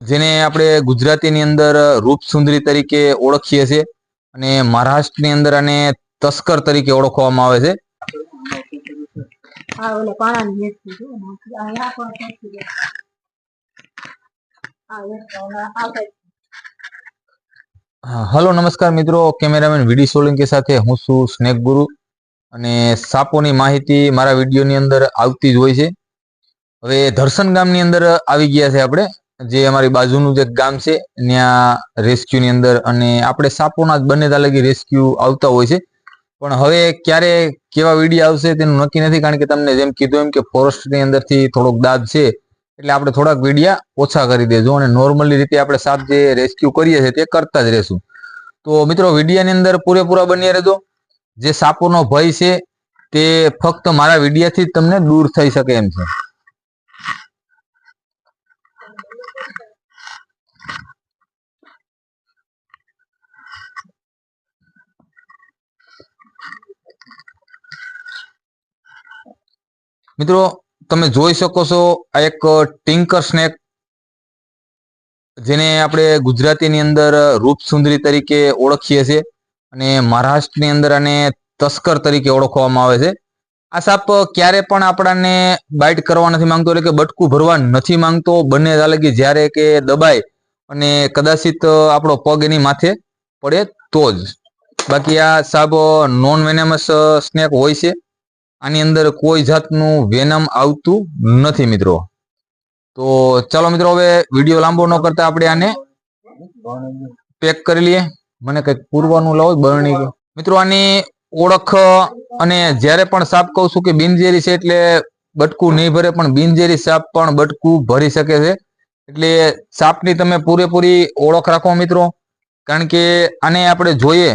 જેને આપણે ગુજરાતીની અંદર રૂપ સુંદરી તરીકે ઓળખીએ છીએ અને મહારાષ્ટ્રની અંદર આને તસ્કર તરીકે ઓળખવામાં આવે છે. હલો નમસ્કાર મિત્રો. કેમેરામેન વીડી સોલંકી સાથે હું છું સ્નેક ગુરુ અને સાપોની માહિતી મારા વિડીયોની અંદર આવતી જ હોય છે. હવે ધરસન ગામની અંદર આવી ગયા છે આપણે. જે અમારી બાજુનું જે ગામ છે, ત્યાં રેસ્ક્યુની અંદર અને આપણે સાપોના બંને તાલગી રેસ્ક્યુ આવતા હોય છે. પણ હવે ક્યારે કેવા વીડિયો આવશે તેનું નક્કી નથી, કારણ કે તમને જેમ કીધું એમ કે ફોરેસ્ટની અંદરથી થોડોક દાદ છે, એટલે આપણે થોડાક વિડીયા ઓછા કરી દેજો અને નોર્મલી રીતે આપણે સાપ જે રેસ્ક્યુ કરીએ છીએ તે કરતા જ રહેશું. તો મિત્રો, વિડીયાની અંદર પૂરેપૂરા બની રહેજો. જે સાપોનો ભય છે તે ફક્ત મારા વિડીયાથી જ તમને દૂર થઈ શકે એમ છે. મિત્રો, તમે જોઈ શકો છો આ એક ટિંકર સ્નેક જેને આપણે ગુજરાતીની અંદર રૂપસુંદરી તરીકે ઓળખીએ છીએ અને મહારાષ્ટ્રની અંદર આને તસ્કર તરીકે ઓળખવામાં આવે છે. આ સાપ ક્યારે પણ આપણાને બાઇટ કરવા નથી માંગતો, એટલે કે બટકું ભરવા નથી માંગતો, બંને હાલકી જ્યારે કે દબાય અને કદાચિત આપણો પગ એની માથે પડે તો જ. બાકી આ સાપ નોન વેનેમસ સ્નેક હોય છે. આની અંદર કોઈ જાતનું વેનમ આવતું નથી મિત્રો. તો ચાલો મિત્રો હવે વીડિયો લાંબો ન કરતા આપણે આને પેક કરી લઈએ. મને કંઈક પૂરવાનું લાવો, બરણી. મિત્રો આની ઓળખ અને જ્યારે પણ સાપ કહું છું કે બિનઝેરી છે એટલે બટકું નહીં ભરે, પણ બિનઝેરી સાપ પણ બટકું ભરી શકે છે. એટલે સાપની તમે પૂરેપૂરી ઓળખ રાખો મિત્રો. કારણ કે આને આપણે જોઈએ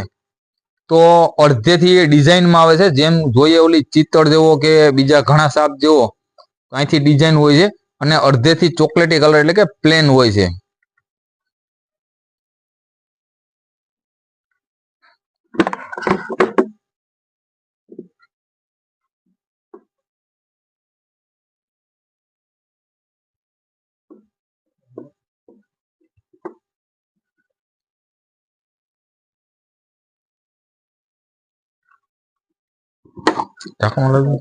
તો અડધેથી ડિઝાઇનમાં આવે છે. જેમ જોઈએ ઓલી ચિત્તળ જેવો કે બીજા ઘણા સાપ જેવો, અહીંથી ડિઝાઇન હોય છે અને અડધેથી ચોકલેટી કલર એટલે કે પ્લેન હોય છે. ઢાંકણું લાગુ.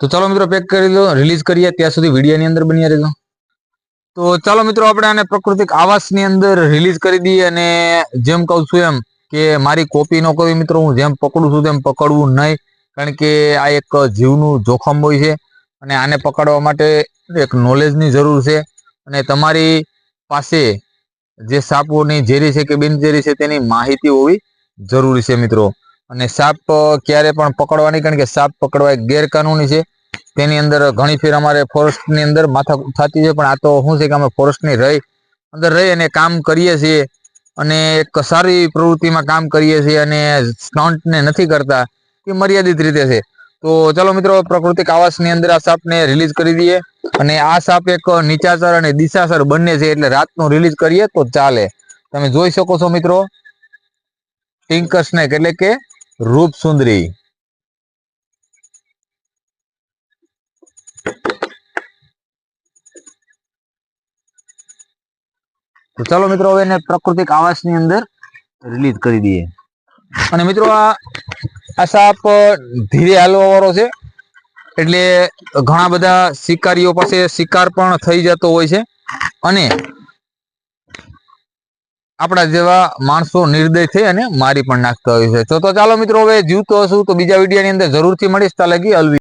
તો ચાલો મિત્રો પેક કરી લો રિલીઝ કરીએ. ત્યાં સુધી વિડીયોની અંદર બની રહેજો. તો ચાલો મિત્રો, આપણે આને પ્રાકૃતિક આવાસની અંદર રિલીઝ કરી દઈએ અને જેમ કહું છું એમ કે મારી કોપી ન કરવી મિત્રો, હું જેમ પકડું છું તેમ પકડવું નહીં. કારણ કે આ એક જીવનું જોખમ હોય છે અને આને પકડવા માટે એક નોલેજની જરૂર છે. અને તમારી પાસે જે સાપોની ઝેરી છે કે બિનઝેરી છે તેની માહિતી હોવી જરૂરી છે મિત્રો. અને સાપ ક્યારે પણ પકડવાની, કારણ કે સાપ પકડવા ગેરકાનૂની છે. તેની અંદર ઘણી ફેર અમારે ફોરેસ્ટની અંદર માથા થતી છે, પણ આ તો શું છે કે અમે ફોરેસ્ટની રહી, અંદર રહી અને કામ કરીએ છીએ. અને એક સારી પ્રવૃત્તિમાં કામ કરીએ છીએ અને સ્ટન્ટને નથી કરતા, એ મર્યાદિત રીતે છે. તો ચાલો મિત્રો, પ્રકૃતિક આવાસની અંદર આ સાપને રિલીઝ કરી દઈએ. અને આ સાપ એક નીચાસર અને દિશાસર બંને છે, એટલે રાતનું રિલીઝ કરીએ તો ચાલે. તમે જોઈ શકો છો મિત્રો ટિંકર સ્નેક એટલે કે રૂપ સુંદરી. તો ચાલો મિત્રો, હવે એને પ્રાકૃતિક આવાસની અંદર રિલીઝ કરી દઈએ. અને મિત્રો, આ આ સાપ ધીરે હાલવા વાળો છે. એટલે ઘણા બધા શિકારીઓ પાસે શિકાર પણ થઈ જતો હોય છે. અને આપણા જેવા માણસો નિર્દય થઈ અને મારી પણ નાખતા હોય છે. તો ચાલો મિત્રો, હવે જીવતો હશું તો બીજા વિડીયોની અંદર જરૂરથી મળીશ. ત્યાં લગી અલવિદા.